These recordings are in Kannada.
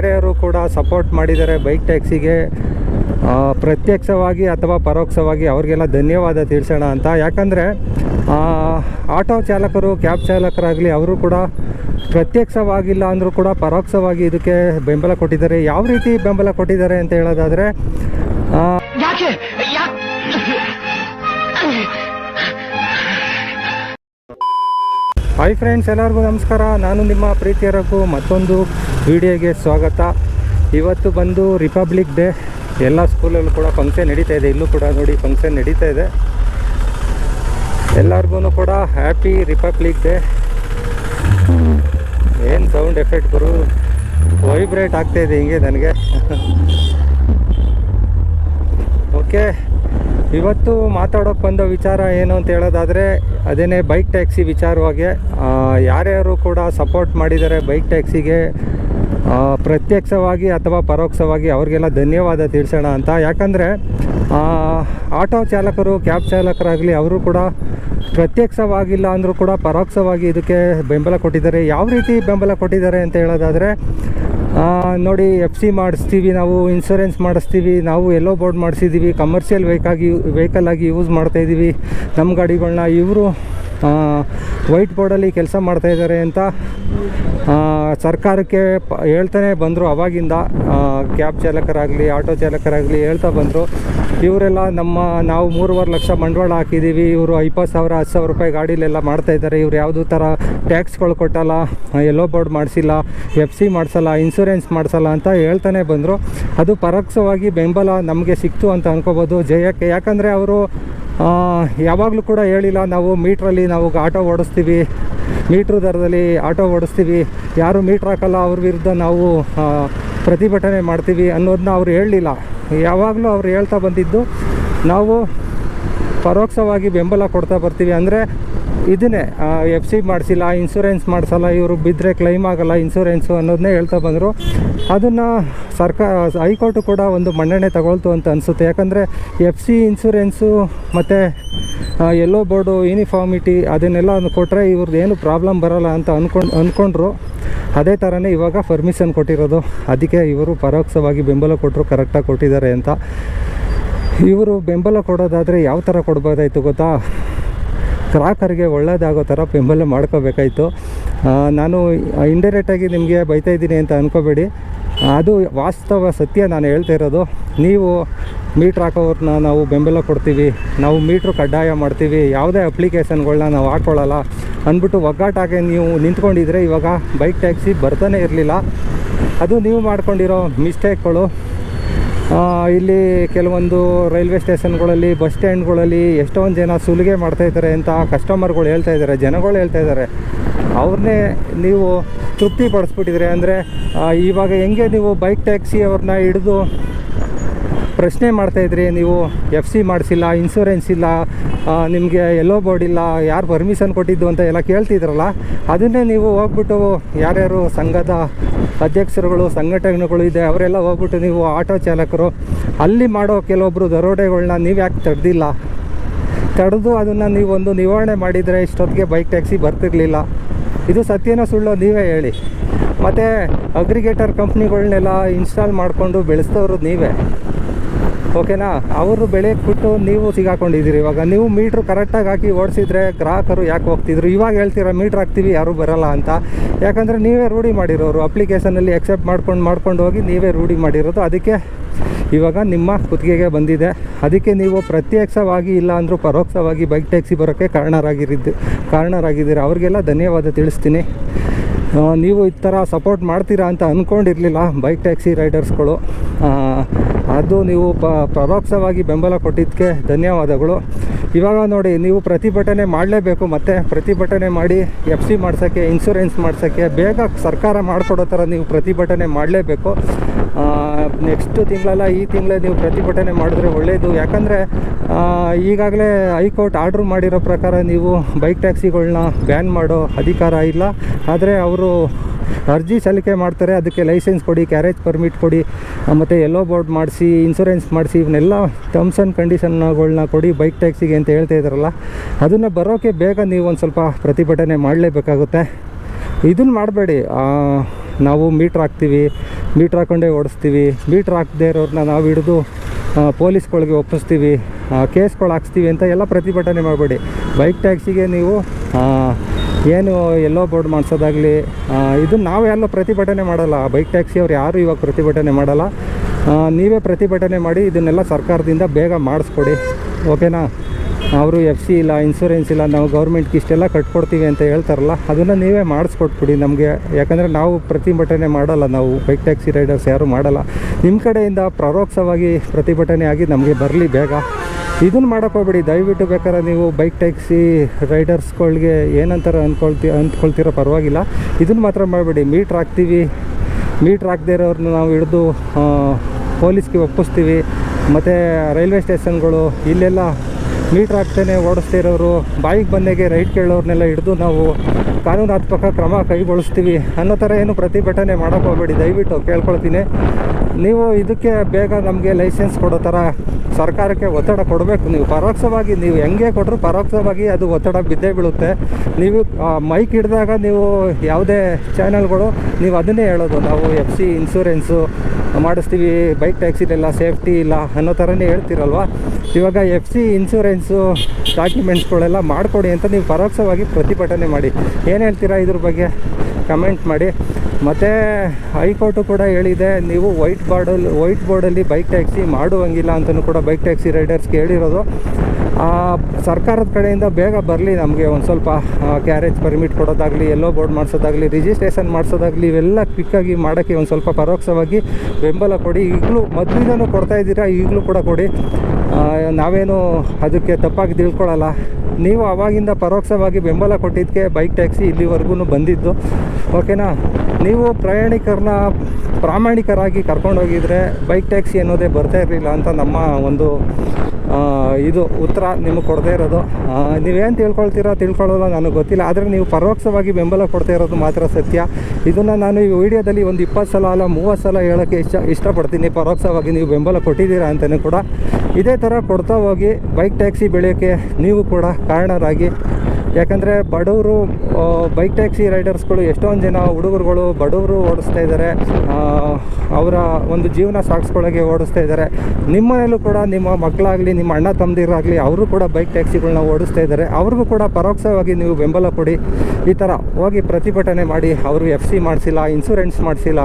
ಯಾರ್ಯಾರು ಕೂಡ ಸಪೋರ್ಟ್ ಮಾಡಿದ್ದಾರೆ ಬೈಕ್ ಟ್ಯಾಕ್ಸಿಗೆ ಪ್ರತ್ಯಕ್ಷವಾಗಿ ಅಥವಾ ಪರೋಕ್ಷವಾಗಿ ಅವ್ರಿಗೆಲ್ಲ ಧನ್ಯವಾದ ತಿಳಿಸೋಣ ಅಂತ. ಯಾಕಂದರೆ ಆಟೋ ಚಾಲಕರು ಕ್ಯಾಬ್ ಚಾಲಕರಾಗಲಿ ಅವರು ಕೂಡ ಪ್ರತ್ಯಕ್ಷವಾಗಿಲ್ಲ ಅಂದರೂ ಕೂಡ ಪರೋಕ್ಷವಾಗಿ ಇದಕ್ಕೆ ಬೆಂಬಲ ಕೊಟ್ಟಿದ್ದಾರೆ. ಯಾವ ರೀತಿ ಬೆಂಬಲ ಕೊಟ್ಟಿದ್ದಾರೆ ಅಂತ ಹೇಳೋದಾದರೆ ಹಾಯ್ ಫ್ರೆಂಡ್ಸ್ ಎಲ್ಲರಿಗೂ ನಮಸ್ಕಾರ. ನಾನು ನಿಮ್ಮ ಪ್ರೀತಿಯ ರಘು ಮತ್ತೊಂದು ವಿಡಿಯೋಗೆ ಸ್ವಾಗತ. ಇವತ್ತು ಬಂದು ರಿಪಬ್ಲಿಕ್ ಡೇ ಎಲ್ಲ ಸ್ಕೂಲಲ್ಲೂ ಕೂಡ ಫಂಕ್ಷನ್ ನಡೀತಾ ಇದೆ. ಇಲ್ಲೂ ಕೂಡ ನೋಡಿ ಫಂಕ್ಷನ್ ನಡೀತಾ ಇದೆ. ಎಲ್ಲರಿಗೂ ಕೂಡ ಹ್ಯಾಪಿ ರಿಪಬ್ಲಿಕ್ ಡೇ ಏನು ಸೌಂಡ್ ಎಫೆಕ್ಟ್ ಬರು ವೈಬ್ರೇಟ್ ಆಗ್ತಾಯಿದೆ ಹಿಂಗೆ ನನಗೆ. ಓಕೆ ಇವತ್ತು ಮಾತಾಡೋಕೆ ಬಂದ ವಿಚಾರ ಏನು ಅಂತ ಹೇಳೋದಾದರೆ, ಅದೇನೇ ಬೈಕ್ ಟ್ಯಾಕ್ಸಿ ವಿಚಾರವಾಗಿ ಯಾರ್ಯಾರು ಕೂಡ ಸಪೋರ್ಟ್ ಮಾಡಿದ್ದಾರೆ ಬೈಕ್ ಟ್ಯಾಕ್ಸಿಗೆ ಪ್ರತ್ಯಕ್ಷವಾಗಿ ಅಥವಾ ಪರೋಕ್ಷವಾಗಿ ಅವ್ರಿಗೆಲ್ಲ ಧನ್ಯವಾದ ತಿಳಿಸೋಣ ಅಂತ. ಯಾಕಂದರೆ ಆಟೋ ಚಾಲಕರು ಕ್ಯಾಬ್ ಚಾಲಕರಾಗಲಿ ಅವರು ಕೂಡ ಪ್ರತ್ಯಕ್ಷವಾಗಿಲ್ಲ ಅಂದರೂ ಕೂಡ ಪರೋಕ್ಷವಾಗಿ ಇದಕ್ಕೆ ಬೆಂಬಲ ಕೊಟ್ಟಿದ್ದಾರೆ. ಯಾವ ರೀತಿ ಬೆಂಬಲ ಕೊಟ್ಟಿದ್ದಾರೆ ಅಂತ ಹೇಳೋದಾದರೆ ನೋಡಿ ಎಫ್ ಸಿ ಮಾಡಿಸ್ತೀವಿ, ನಾವು ಇನ್ಸೂರೆನ್ಸ್ ಮಾಡಿಸ್ತೀವಿ, ನಾವು ಎಲ್ಲೋ ಬೋರ್ಡ್ ಮಾಡಿಸಿದ್ದೀವಿ ಕಮರ್ಷಿಯಲ್ ವೆಹಿಕಾಗಿ ವೆಹಿಕಲ್ ಆಗಿ ಯೂಸ್ ಮಾಡ್ತಾಯಿದ್ದೀವಿ ನಮ್ಮ ಗಾಡಿಗಳನ್ನ ಇವರು ವೈಟ್ ಬೋರ್ಡಲ್ಲಿ ಕೆಲಸ ಮಾಡ್ತಾಯಿದ್ದಾರೆ ಅಂತ ಆ, ಸರ್ಕಾರಕ್ಕೆ ಹೇಳ್ತಾನೆ ಬಂದರು ಅವಾಗಿಂದ ಕ್ಯಾಬ್ ಚಾಲಕರಾಗಲಿ ಆಟೋ ಚಾಲಕರಾಗಲಿ ಹೇಳ್ತಾ ಬಂದರು. ಇವರೆಲ್ಲ ನಮ್ಮ ನಾವು ಮೂರುವರೆ ಲಕ್ಷ ಬಂಡವಾಳ ಹಾಕಿದ್ದೀವಿ ಇವರು ಇಪ್ಪತ್ತು ಸಾವಿರ ಹತ್ತು ಸಾವಿರ ರೂಪಾಯಿ ಗಾಡಿಲೆಲ್ಲ ಮಾಡ್ತಾ ಇದ್ದಾರೆ. ಇವ್ರು ಯಾವುದೂ ಥರ ಟ್ಯಾಕ್ಸ್ಗಳು ಕೊಟ್ಟಲ್ಲ ಎಲ್ಲೋ ಬೋರ್ಡ್ ಮಾಡಿಸಿಲ್ಲ ಎಫ್ ಸಿ ಮಾಡಿಸಲ್ಲ ಇನ್ಸೂರೆನ್ಸ್ ಮಾಡಿಸಲ್ಲ ಅಂತ ಹೇಳ್ತಾನೆ ಬಂದರು. ಅದು ಪರೋಕ್ಷವಾಗಿ ಬೆಂಬಲ ನಮಗೆ ಸಿಕ್ತು ಅಂತ ಅನ್ಕೋಬೋದು. ಜಯಕ್ಕೆ ಯಾಕಂದರೆ ಅವರು ಯಾವಾಗಲೂ ಕೂಡ ಹೇಳಿಲ್ಲ, ನಾವು ಮೀಟ್ರಲ್ಲಿ ನಾವು ಆಟೋ ಓಡಿಸ್ತೀವಿ. ಮೀಟ್ರ್ ದರದಲ್ಲಿ ಆಟೋ ಓಡಿಸ್ತೀವಿ. ಯಾರು ಮೀಟ್ರ್ ಹಾಕಲ್ಲ, ಅವ್ರ ವಿರುದ್ಧ ನಾವು ಪ್ರತಿಭಟನೆ ಮಾಡ್ತೀವಿ ಅನ್ನೋದನ್ನ ಅವ್ರು ಹೇಳಲಿಲ್ಲ ಯಾವಾಗಲೂ ಅವ್ರು ಹೇಳ್ತಾ ಬಂದಿದ್ದು, ನಾವು ಪರೋಕ್ಷವಾಗಿ ಬೆಂಬಲ ಕೊಡ್ತಾ ಬರ್ತೀವಿ. ಅಂದರೆ ಇದನ್ನೇ ಎಫ್ ಸಿ ಮಾಡಿಸಿಲ್ಲ ಇನ್ಸೂರೆನ್ಸ್ ಮಾಡಿಸಲ್ಲ, ಇವರು ಬಿದ್ದರೆ ಕ್ಲೈಮ್ ಆಗಲ್ಲ ಇನ್ಸೂರೆನ್ಸು ಅನ್ನೋದನ್ನೇ ಹೇಳ್ತಾ ಬಂದರು. ಅದನ್ನು ಸರ್ಕಾರ ಹೈಕೋರ್ಟು ಕೂಡ ಒಂದು ಮನ್ನಣೆ ತಗೊಳ್ತು ಅಂತ ಅನಿಸುತ್ತೆ. ಯಾಕಂದರೆ ಎಫ್ ಸಿ ಇನ್ಸೂರೆನ್ಸು ಮತ್ತು ಎಲ್ಲೋ ಬೋರ್ಡು ಯೂನಿಫಾರ್ಮಿಟಿ ಅದನ್ನೆಲ್ಲ ಕೊಟ್ಟರೆ ಇವ್ರದ್ದು ಏನು ಪ್ರಾಬ್ಲಮ್ ಬರಲ್ಲ ಅಂತ ಅಂದ್ಕೊಂಡು ಅಂದ್ಕೊಂಡ್ರು ಅದೇ ಥರನೇ ಇವಾಗ ಪರ್ಮಿಷನ್ ಕೊಟ್ಟಿರೋದು. ಅದಕ್ಕೆ ಇವರು ಪರೋಕ್ಷವಾಗಿ ಬೆಂಬಲ ಕೊಟ್ಟರು ಕರೆಕ್ಟಾಗಿ ಕೊಟ್ಟಿದ್ದಾರೆ ಅಂತ. ಇವರು ಬೆಂಬಲ ಕೊಡೋದಾದರೆ ಯಾವ ಥರ ಕೊಡ್ಬೋದಾಯಿತು ಗೊತ್ತಾ? ಗ್ರಾಹಕರಿಗೆ ಒಳ್ಳೆಯದಾಗೋ ಥರ ಬೆಂಬಲ ಮಾಡ್ಕೋಬೇಕಾಯಿತು. ನಾನು ಇಂಡೈರೆಕ್ಟಾಗಿ ನಿಮಗೆ ಬೈತಾ ಇದ್ದೀನಿ ಅಂತ ಅಂದ್ಕೋಬೇಡಿ ಅದು ವಾಸ್ತವ ಸತ್ಯ ನಾನು ಹೇಳ್ತಾ ಇರೋದು. ನೀವು ಮೀಟ್ರ್ ಹಾಕೋವ್ರನ್ನ ನಾವು ಬೆಂಬಲ ಕೊಡ್ತೀವಿ. ನಾವು ಮೀಟ್ರ್ ಕಡ್ಡಾಯ ಮಾಡ್ತೀವಿ. ಯಾವುದೇ ಅಪ್ಲಿಕೇಶನ್ಗಳನ್ನ ನಾವು ಹಾಕ್ಕೊಳ್ಳಲ್ಲ ಅಂದ್ಬಿಟ್ಟು ಒಗ್ಗಾಟಾಗೆ ನೀವು ನಿಂತ್ಕೊಂಡಿದ್ರೆ ಇವಾಗ ಬೈಕ್ ಟ್ಯಾಕ್ಸಿ ಬರ್ತಾನೆ ಇರಲಿಲ್ಲ. ಅದು ನೀವು ಮಾಡ್ಕೊಂಡಿರೋ ಮಿಸ್ಟೇಕ್ಗಳು ಇಲ್ಲಿ ಕೆಲವೊಂದು ರೈಲ್ವೆ ಸ್ಟೇಷನ್ಗಳಲ್ಲಿ, ಬಸ್ ಸ್ಟ್ಯಾಂಡ್ಗಳಲ್ಲಿ ಎಷ್ಟೊಂದು ಜನ ಸುಲಿಗೆ ಮಾಡ್ತಾಯಿದ್ದಾರೆ ಅಂತ ಕಸ್ಟಮರ್ಗಳು ಹೇಳ್ತಾ ಇದ್ದಾರೆ, ಜನಗಳು ಹೇಳ್ತಾ ಇದ್ದಾರೆ. ಅವ್ರನ್ನೇ ನೀವು ತೃಪ್ತಿ ಪಡಿಸ್ಬಿಟ್ಟಿದ್ರೆ ಅಂದರೆ ಇವಾಗ ಹೆಂಗೆ ನೀವು ಬೈಕ್ ಟ್ಯಾಕ್ಸಿ ಅವ್ರನ್ನ ಹಿಡಿದು ಪ್ರಶ್ನೆ ಮಾಡ್ತಾಯಿದ್ರಿ ನೀವು ಎಫ್ ಸಿ ಮಾಡಿಸಿಲ್ಲ ಇನ್ಸೂರೆನ್ಸ್ ಇಲ್ಲ ನಿಮಗೆ ಎಲ್ಲೋ ಬೋರ್ಡ್ ಇಲ್ಲ, ಯಾರು ಪರ್ಮಿಷನ್ ಕೊಟ್ಟಿದ್ದು ಅಂತ ಎಲ್ಲ ಕೇಳ್ತಿದ್ರಲ್ಲ, ಅದನ್ನೇ ನೀವು ಹೋಗ್ಬಿಟ್ಟು ಯಾರ್ಯಾರು ಸಂಘದ ಅಧ್ಯಕ್ಷರುಗಳು, ಸಂಘಟನೆಗಳು ಇದೆ, ಅವರೆಲ್ಲ ಹೋಗ್ಬಿಟ್ಟು ನೀವು ಆಟೋ ಚಾಲಕರು, ಅಲ್ಲಿ ಮಾಡೋ ಕೆಲವೊಬ್ಬರು ದರೋಡೆಗಳನ್ನ ನೀವು ಯಾಕೆ ತಡೆದಿಲ್ಲ? ತಡೆದು ಅದನ್ನು ನೀವೊಂದು ನಿವಾರಣೆ ಮಾಡಿದರೆ ಇಷ್ಟೊತ್ತಿಗೆ ಬೈಕ್ ಟ್ಯಾಕ್ಸಿ ಬರ್ತಿರಲಿಲ್ಲ. ಇದು ಸತ್ಯನ ಸುಳ್ಳು ನೀವೇ ಹೇಳಿ. ಮತ್ತು ಅಗ್ರಿಗೇಟರ್ ಕಂಪ್ನಿಗಳನ್ನೆಲ್ಲ ಇನ್ಸ್ಟಾಲ್ ಮಾಡಿಕೊಂಡು ಬೆಳೆಸ್ತವ್ರು ನೀವೇ. ಓಕೆನಾ? ಅವರು ಬೆಳೆ ಕೊಟ್ಟು ನೀವು ಸಿಗಾಕೊಂಡಿದ್ದೀರಿ. ಇವಾಗ ನೀವು ಮೀಟ್ರ್ ಕರೆಕ್ಟಾಗಿ ಹಾಕಿ ಓಡಿಸಿದ್ರೆ ಗ್ರಾಹಕರು ಯಾಕೆ ಹೋಗ್ತಿದ್ರು? ಇವಾಗ ಹೇಳ್ತೀರಾ, ಮೀಟ್ರ್ ಹಾಕ್ತೀವಿ, ಯಾರೂ ಬರಲ್ಲ ಅಂತ. ಯಾಕಂದರೆ ನೀವೇ ರೂಢಿ ಮಾಡಿರೋರು. ಅಪ್ಲಿಕೇಶನಲ್ಲಿ ಎಕ್ಸೆಪ್ಟ್ ಮಾಡ್ಕೊಂಡು ಮಾಡ್ಕೊಂಡು ಹೋಗಿ ನೀವೇ ರೂಢಿ ಮಾಡಿರೋದು. ಅದಕ್ಕೆ ಇವಾಗ ನಿಮ್ಮ ಕುತ್ತಿಗೆಗೆ ಬಂದಿದೆ. ಅದಕ್ಕೆ ನೀವು ಪ್ರತ್ಯಕ್ಷವಾಗಿ ಇಲ್ಲ ಅಂದರೂ ಪರೋಕ್ಷವಾಗಿ ಬೈಕ್ ಟ್ಯಾಕ್ಸಿ ಬರೋಕ್ಕೆ ಕಾರಣರಾಗಿರಿದ್ದು, ಕಾರಣರಾಗಿದ್ದೀರಿ. ಅವ್ರಿಗೆಲ್ಲ ಧನ್ಯವಾದ ತಿಳಿಸ್ತೀನಿ. ನೀವು ಈ ಥರ ಸಪೋರ್ಟ್ ಮಾಡ್ತೀರಾ ಅಂತ ಅಂದ್ಕೊಂಡಿರಲಿಲ್ಲ ಬೈಕ್ ಟ್ಯಾಕ್ಸಿ ರೈಡರ್ಸ್ಗಳು. ಅದು ನೀವು ಪ, ಪರೋಕ್ಷವಾಗಿ ಬೆಂಬಲ ಕೊಟ್ಟಿದ್ದಕ್ಕೆ ಧನ್ಯವಾದಗಳು. ಇವಾಗ ನೋಡಿ, ನೀವು ಪ್ರತಿಭಟನೆ ಮಾಡಲೇಬೇಕು ಮತ್ತು ಪ್ರತಿಭಟನೆ ಮಾಡಿ ಎಫ್ ಸಿ ಮಾಡ್ಸೋಕ್ಕೆ ಇನ್ಸೂರೆನ್ಸ್ ಮಾಡ್ಸೋಕ್ಕೆ, ಬೇಗ ಸರ್ಕಾರ ಮಾಡಿಕೊಡೋ ಥರ ನೀವು ಪ್ರತಿಭಟನೆ ಮಾಡಲೇಬೇಕು. ನೆಕ್ಸ್ಟ್ ತಿಂಗಳಲ್ಲ ಈ ತಿಂಗಳೇ ನೀವು ಪ್ರತಿಭಟನೆ ಮಾಡಿದ್ರೆ ಒಳ್ಳೆಯದು ಯಾಕಂದರೆ ಈಗಾಗಲೇ ಹೈಕೋರ್ಟ್ ಆರ್ಡ್ರ್ ಮಾಡಿರೋ ಪ್ರಕಾರ ನೀವು ಬೈಕ್ ಟ್ಯಾಕ್ಸಿಗಳನ್ನ ಬ್ಯಾನ್ ಮಾಡೋ ಅಧಿಕಾರ ಇಲ್ಲ. ಆದರೆ ಅವರು ಅರ್ಜಿ ಸಲ್ಲಿಕೆ ಮಾಡ್ತಾರೆ, ಅದಕ್ಕೆ ಲೈಸೆನ್ಸ್ ಕೊಡಿ ಕ್ಯಾರೇಜ್ ಪರ್ಮಿಟ್ ಕೊಡಿ ಮತ್ತು ಎಲ್ಲೋ ಬೋರ್ಡ್ ಮಾಡಿಸಿ ಇನ್ಸೂರೆನ್ಸ್ ಮಾಡಿಸಿ, ಇವನ್ನೆಲ್ಲ ಟರ್ಮ್ಸ್ ಆ್ಯಂಡ್ ಕಂಡೀಷನ್ಗಳನ್ನ ಕೊಡಿ ಬೈಕ್ ಟ್ಯಾಕ್ಸಿಗೆ ಅಂತ ಹೇಳ್ತಾ ಇದ್ದಾರಲ್ಲ, ಅದನ್ನು ಬರೋಕ್ಕೆ ಬೇಗ ನೀವು ಒಂದು ಸ್ವಲ್ಪ ಪ್ರತಿಭಟನೆ ಮಾಡಲೇಬೇಕಾಗುತ್ತೆ. ಇದನ್ನು ಮಾಡಬೇಡಿ. ನಾವು ಮೀಟ್ರ್ ಹಾಕ್ತೀವಿ ಮೀಟ್ರ್ ಹಾಕ್ಕೊಂಡೇ ಓಡಿಸ್ತೀವಿ ಮೀಟ್ರ್ ಹಾಕದೇ ಇರೋರನ್ನ ನಾವು ಹಿಡಿದು ಪೊಲೀಸ್ಗಳಿಗೆ ಒಪ್ಪಿಸ್ತೀವಿ ಕೇಸ್ಗಳು ಹಾಕ್ಸ್ತೀವಿ ಅಂತ ಎಲ್ಲ ಪ್ರತಿಭಟನೆ ಮಾಡಬೇಡಿ. ಬೈಕ್ ಟ್ಯಾಕ್ಸಿಗೆ ನೀವು ಏನು ಎಲ್ಲೋ ಬೋರ್ಡ್ ಮಾಡಿಸೋದಾಗಲಿ ಇದು ನಾವು ಎಲ್ಲೋ ಪ್ರತಿಭಟನೆ ಮಾಡಲ್ಲ. ಬೈಕ್ ಟ್ಯಾಕ್ಸಿ ಅವ್ರು ಯಾರು ಇವಾಗ ಪ್ರತಿಭಟನೆ ಮಾಡಲ್ಲ. ನೀವೇ ಪ್ರತಿಭಟನೆ ಮಾಡಿ ಇದನ್ನೆಲ್ಲ ಸರ್ಕಾರದಿಂದ ಬೇಗ ಮಾಡಿಸ್ಕೊಡಿ. ಓಕೆನಾ? ಅವರು ಎಫ್ ಸಿ ಇಲ್ಲ ಇನ್ಸೂರೆನ್ಸ್ ಇಲ್ಲ, ನಾವು ಗೌರ್ಮೆಂಟ್ಗೆ ಇಷ್ಟೆಲ್ಲ ಕಟ್ಕೊಡ್ತೀವಿ ಅಂತ ಹೇಳ್ತಾರಲ್ಲ, ಅದನ್ನು ನೀವೇ ಮಾಡಿಸ್ಕೊಟ್ಬಿಡಿ ನಮಗೆ. ಯಾಕಂದರೆ ನಾವು ಪ್ರತಿಭಟನೆ ಮಾಡಲ್ಲ, ನಾವು ಬೈಕ್ ಟ್ಯಾಕ್ಸಿ ರೈಡರ್ಸ್ ಯಾರು ಮಾಡಲ್ಲ. ನಿಮ್ಮ ಕಡೆಯಿಂದ ಪ್ರರೋಕ್ಷವಾಗಿ ಪ್ರತಿಭಟನೆ ಆಗಿ ನಮಗೆ ಬರಲಿ ಬೇಗ. ಇದನ್ನು ಮಾಡೋಕ್ಕೋಗ್ಬೇಡಿ ದಯವಿಟ್ಟು ಬೇಕಾದ್ರೆ ನೀವು ಬೈಕ್ ಟ್ಯಾಕ್ಸಿ ರೈಡರ್ಸ್ಗಳಿಗೆ ಏನಂತಾರೆ ಅಂದ್ಕೊಳ್ತಿ ಅಂದ್ಕೊಳ್ತಿರೋ ಪರವಾಗಿಲ್ಲ. ಇದನ್ನು ಮಾತ್ರ ಮಾಡಬೇಡಿ. ಮೀಟ್ರ್ ಹಾಕ್ತೀವಿ. ಮೀಟ್ರ್ ಹಾಕದೇ ಇರೋರನ್ನ ನಾವು ಹಿಡಿದು ಪೊಲೀಸ್ಗೆ ಒಪ್ಪಿಸ್ತೀವಿ. ಮತ್ತು ರೈಲ್ವೆ ಸ್ಟೇಷನ್ಗಳು, ಇಲ್ಲೆಲ್ಲ ಮೀಟ್ರ್ ಹಾಕ್ತೇನೆ ಓಡಿಸ್ತಾ ಇರೋರು, ಬಾಯಿಗೆ ಬಂದಾಗೆ ರೈಟ್ ಕೇಳೋರ್ನೆಲ್ಲ ಹಿಡಿದು ನಾವು ಕಾನೂನಾತ್ಮಕ ಕ್ರಮ ಕೈಗೊಳಿಸ್ತೀವಿ ಅನ್ನೋ ಥರ ಏನು ಪ್ರತಿಭಟನೆ ಮಾಡೋಕ್ಕೆ ಹೋಗಬೇಡಿ. ದಯವಿಟ್ಟು ಕೇಳ್ಕೊಳ್ತೀನಿ. ನೀವು ಇದಕ್ಕೆ ಬೇಗ ನಮಗೆ ಲೈಸೆನ್ಸ್ ಕೊಡೋ ಥರ ಸರ್ಕಾರಕ್ಕೆ ಒತ್ತಡ ಕೊಡಬೇಕು. ನೀವು ಪರೋಕ್ಷವಾಗಿ ನೀವು ಹೆಂಗೆ ಕೊಟ್ಟರು ಪರೋಕ್ಷವಾಗಿ ಅದು ಒತ್ತಡ ಬಿದ್ದೇ ಬೀಳುತ್ತೆ. ನೀವು ಮೈಕ್ ಹಿಡಿದಾಗ ನೀವು ಯಾವುದೇ ಚಾನೆಲ್ಗಳು ನೀವು ಅದನ್ನೇ ಹೇಳೋದು. ನಾವು ಎಫ್ ಸಿ ಇನ್ಸೂರೆನ್ಸು ಮಾಡಿಸ್ತೀವಿ ಬೈಕ್ ಟ್ಯಾಕ್ಸಿಲೆಲ್ಲ ಸೇಫ್ಟಿ ಇಲ್ಲ ಅನ್ನೋ ಥರನೇ ಹೇಳ್ತಿರಲ್ವ? ಇವಾಗ ಎಫ್ ಸಿ ಇನ್ಸೂರೆನ್ಸು ಡಾಕ್ಯುಮೆಂಟ್ಸ್ಗಳೆಲ್ಲ ಮಾಡಿಕೊಡಿ ಅಂತ ನೀವು ಪರೋಕ್ಷವಾಗಿ ಪ್ರತಿಭಟನೆ ಮಾಡಿ. ಏನು ಹೇಳ್ತೀರಾ ಇದ್ರ ಬಗ್ಗೆ? ಕಮೆಂಟ್ ಮಾಡಿ. ಮತ್ತು ಹೈಕೋರ್ಟು ಕೂಡ ಹೇಳಿದೆ ನೀವು ವೈಟ್ ಬಾರ್ಡಲ್ಲಿ ವೈಟ್ ಬೋರ್ಡಲ್ಲಿ ಬೈಕ್ ಟ್ಯಾಕ್ಸಿ ಮಾಡುವಂಗಿಲ್ಲ ಅಂತಲೂ ಕೂಡ ಬೈಕ್ ಟ್ಯಾಕ್ಸಿ ರೈಡರ್ಸ್ಗೆ ಹೇಳಿರೋದು ಆ, ಸರ್ಕಾರದ ಕಡೆಯಿಂದ ಬೇಗ ಬರಲಿ ನಮಗೆ ಒಂದು ಸ್ವಲ್ಪ ಕ್ಯಾರೇಜ್ ಪರ್ಮಿಟ್ ಕೊಡೋದಾಗಲಿ ಎಲ್ಲೋ ಬೋರ್ಡ್ ಮಾಡಿಸೋದಾಗಲಿ ರಿಜಿಸ್ಟ್ರೇಷನ್ ಮಾಡಿಸೋದಾಗಲಿ ಇವೆಲ್ಲ ಕ್ವಿಕ್ಕಾಗಿ ಮಾಡೋಕ್ಕೆ ಒಂದು ಸ್ವಲ್ಪ ಪರೋಕ್ಷವಾಗಿ ಬೆಂಬಲ ಕೊಡಿ. ಈಗಲೂ ಮೊದಲಿಂದನೂ ಕೊಡ್ತಾ ಇದ್ದೀರಾ ಈಗಲೂ ಕೂಡ ಕೊಡಿ. ನಾವೇನು ಅದಕ್ಕೆ ತಪ್ಪಾಗಿ ತಿಳ್ಕೊಳ್ಳಲ್ಲ ನೀವು ಅವಾಗಿಂದ ಪರೋಕ್ಷವಾಗಿ ಬೆಂಬಲ ಕೊಟ್ಟಿದ್ದಕ್ಕೆ ಬೈಕ್ ಟ್ಯಾಕ್ಸಿ ಇಲ್ಲಿವರೆಗೂ ಬಂದಿದ್ದು. ಓಕೆನಾ ನೀವು ಪ್ರಯಾಣಿಕರನ್ನ ಪ್ರಾಮಾಣಿಕರಾಗಿ ಕರ್ಕೊಂಡೋಗಿದ್ರೆ ಬೈಕ್ ಟ್ಯಾಕ್ಸಿ ಅನ್ನೋದೇ ಬರ್ತಾ ಇರಲಿಲ್ಲ ಅಂತ ನಮ್ಮ ಒಂದು ಇದು ಉತ್ತರ ನಿಮಗೆ ಕೊಡದೇ ಇರೋದು. ನೀವೇನು ತಿಳ್ಕೊಳ್ತೀರಾ ತಿಳ್ಕೊಳ್ಳೋಲ್ಲ ನನಗೆ ಗೊತ್ತಿಲ್ಲ. ಆದರೆ ನೀವು ಪರೋಕ್ಷವಾಗಿ ಬೆಂಬಲ ಕೊಡ್ತಾ ಇರೋದು ಮಾತ್ರ ಸತ್ಯ. ಇದನ್ನು ನಾನು ಈ ವಿಡಿಯೋದಲ್ಲಿ ಒಂದು ಇಪ್ಪತ್ತು ಸಲ ಅಲ್ಲ, ಮೂವತ್ತು ಸಲ ಹೇಳೋಕ್ಕೆ ಇಷ್ಟ, ಇಷ್ಟಪಡ್ತೀನಿ. ಪರೋಕ್ಷವಾಗಿ ನೀವು ಬೆಂಬಲ ಕೊಟ್ಟಿದ್ದೀರಾ ಅಂತಲೇ ಕೂಡ. ಇದೇ ಥರ ಕೊಡ್ತಾ ಹೋಗಿ ಬೈಕ್ ಟ್ಯಾಕ್ಸಿ ಬೆಳೆಯೋಕ್ಕೆ ನೀವು ಕೂಡ ಕಾರಣರಾಗಿ ಯಾಕಂದರೆ ಬಡವರು ಬೈಕ್ ಟ್ಯಾಕ್ಸಿ ರೈಡರ್ಸ್ಗಳು ಎಷ್ಟೊಂದು ಜನ ಹುಡುಗರುಗಳು ಬಡವರು ಓಡಿಸ್ತಾ ಇದ್ದಾರೆ. ಅವರ ಒಂದು ಜೀವನ ಸಾಗಿಸ್ಕೊಳ್ಳೋಕೆ ಓಡಿಸ್ತಾ ಇದ್ದಾರೆ. ನಿಮ್ಮನೇಲೂ ಕೂಡ ನಿಮ್ಮ ಮಕ್ಕಳಾಗಲಿ, ನಿಮ್ಮ ಅಣ್ಣ ತಮ್ಮದಿರಾಗಲಿ, ಅವರು ಕೂಡ ಬೈಕ್ ಟ್ಯಾಕ್ಸಿಗಳನ್ನ ಓಡಿಸ್ತಾ ಇದ್ದಾರೆ. ಅವ್ರಿಗೂ ಕೂಡ ಪರೋಕ್ಷವಾಗಿ ನೀವು ಬೆಂಬಲ ಕೊಡಿ. ಈ ಥರ ಹೋಗಿ ಪ್ರತಿಭಟನೆ ಮಾಡಿ ಅವರು ಎಫ್ ಸಿ ಮಾಡಿಸಿಲ್ಲ ಇನ್ಸೂರೆನ್ಸ್ ಮಾಡಿಸಿಲ್ಲ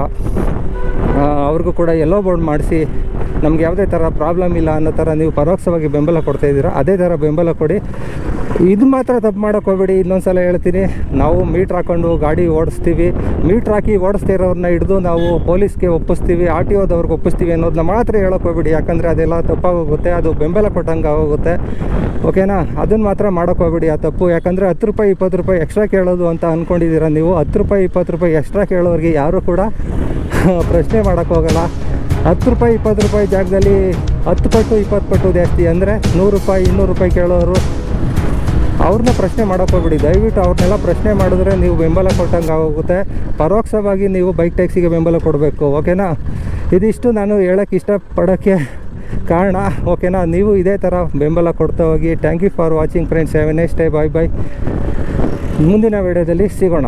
ಅವ್ರಿಗೂ ಕೂಡ ಎಲ್ಲೋ ಬೋರ್ಡ್ ಮಾಡಿಸಿ ನಮ್ಗೆ ಯಾವುದೇ ಥರ ಪ್ರಾಬ್ಲಮ್ ಇಲ್ಲ ಅನ್ನೋ ಥರ ನೀವು ಪರೋಕ್ಷವಾಗಿ ಬೆಂಬಲ ಕೊಡ್ತಾ ಇದ್ದೀರಾ, ಅದೇ ಥರ ಬೆಂಬಲ ಕೊಡಿ. ಇದು ಮಾತ್ರ ತಪ್ಪು ಮಾಡೋಕೆ ಹೋಗ್ಬೇಡಿ ಇನ್ನೊಂದು ಸಲ ಹೇಳ್ತೀನಿ. ನಾವು ಮೀಟ್ರ್ ಹಾಕೊಂಡು ಗಾಡಿ ಓಡಿಸ್ತೀವಿ. ಮೀಟ್ರ್ ಹಾಕಿ ಓಡಿಸ್ತಾ ಇರೋರನ್ನ ಹಿಡಿದು ನಾವು ಪೊಲೀಸ್ಗೆ ಒಪ್ಪಿಸ್ತೀವಿ ಆರ್ ಟಿ ಓದವ್ರಿಗೆ ಒಪ್ಪಿಸ್ತೀವಿ ಅನ್ನೋದನ್ನ ಮಾತ್ರ ಹೇಳೋಕೆ ಹೋಗ್ಬೇಡಿ. ಯಾಕಂದರೆ ಅದೆಲ್ಲ ತಪ್ಪಾಗೋಗುತ್ತೆ, ಅದು ಬೆಂಬಲ ಕೊಟ್ಟಂಗೆ ಆಗೋಗುತ್ತೆ. ಓಕೆನಾ ಅದನ್ನು ಮಾತ್ರ ಮಾಡೋಕೆ ಹೋಗ್ಬೇಡಿ ಆ ತಪ್ಪು. ಯಾಕಂದರೆ ಹತ್ತು ರೂಪಾಯಿ, ಇಪ್ಪತ್ತು ರೂಪಾಯಿ ಎಕ್ಸ್ಟ್ರಾ ಕೇಳೋದು ಅಂತ ಅಂದ್ಕೊಂಡಿದ್ದೀರಾ ನೀವು. ಹತ್ತು ರೂಪಾಯಿ, ಇಪ್ಪತ್ತು ರೂಪಾಯಿ ಎಕ್ಸ್ಟ್ರಾ ಕೇಳೋರಿಗೆ ಯಾರೂ ಕೂಡ ಪ್ರಶ್ನೆ ಮಾಡೋಕ್ಕೆ ಹೋಗಲ್ಲ. ಹತ್ತು ರೂಪಾಯಿ, ಇಪ್ಪತ್ತು ರೂಪಾಯಿ ಜಾಗದಲ್ಲಿ ಹತ್ತು ಪಟ್ಟು, ಇಪ್ಪತ್ತು ಪಟ್ಟು ಜಾಸ್ತಿ ಅಂದರೆ ನೂರು ರೂಪಾಯಿ, ಇನ್ನೂರು ರೂಪಾಯಿ ಕೇಳೋರು ಅವ್ರನ್ನ ಪ್ರಶ್ನೆ ಹೋಗ್ಬಿಡಿ. ದಯವಿಟ್ಟು ಅವ್ರನ್ನೆಲ್ಲ ಪ್ರಶ್ನೆ ಮಾಡಿದ್ರೆ ನೀವು ಬೆಂಬಲ ಕೊಟ್ಟಂಗೆ ಆಗೋಗುತ್ತೆ. ಪರೋಕ್ಷವಾಗಿ ನೀವು ಬೈಕ್ ಟ್ಯಾಕ್ಸಿಗೆ ಬೆಂಬಲ ಕೊಡಬೇಕು ಓಕೆನಾ ಇದಿಷ್ಟು ನಾನು ಹೇಳೋಕ್ಕೆ ಇಷ್ಟಪಡೋಕ್ಕೆ ಕಾರಣ ಓಕೆನಾ ನೀವು ಇದೇ ಥರ ಬೆಂಬಲ ಕೊಡ್ತಾ ಹೋಗಿ. Thank you for watching friends have a next day bye bye ಮುಂದಿನ ವಿಡಿಯೋದಲ್ಲಿ ಸಿಗೋಣ.